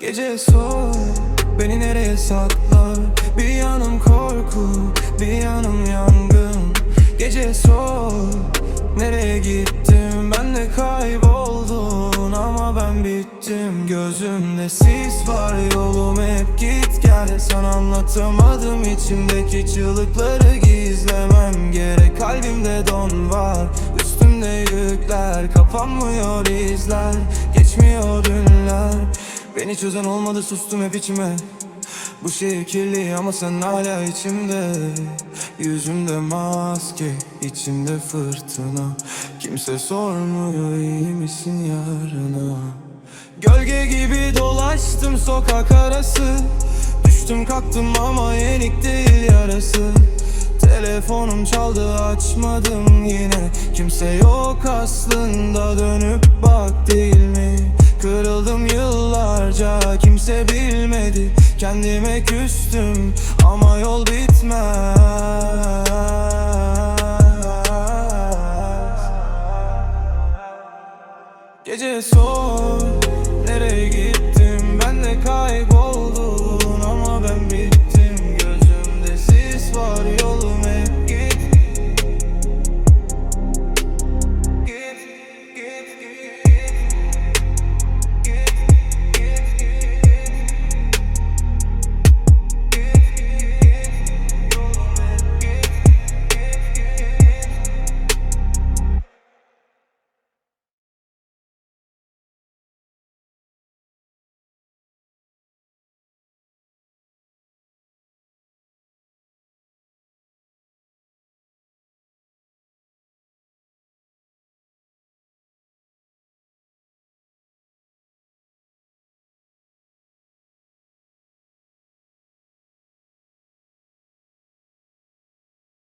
Gece sor beni nereye saklar? Bir yanım korku bir yanım yangın. Gece sor nereye gittim? Ben de kayboldun ama ben bittim. Gözümde sis var yolum hep git gel. Sana anlatamadım içimdeki çığlıkları gizlemem gerek. Kalbimde don var üstümde yükler. Kapanmıyor izler? Geçmiyor dünler Beni çözen olmadı sustum hep içime. Bu şehir kirli ama sen hala içimde. Yüzümde maske içimde fırtına. Kimse sormuyor iyi misin yarına? Gölge gibi dolaştım sokak arası. Düştüm kalktım ama yenik değil yarası. Telefonum çaldı açmadım yine. Kimse yok aslında dönüp Kendime küstüm ama yol bitmez. Gece sor nereye gittim? Ben de kaybol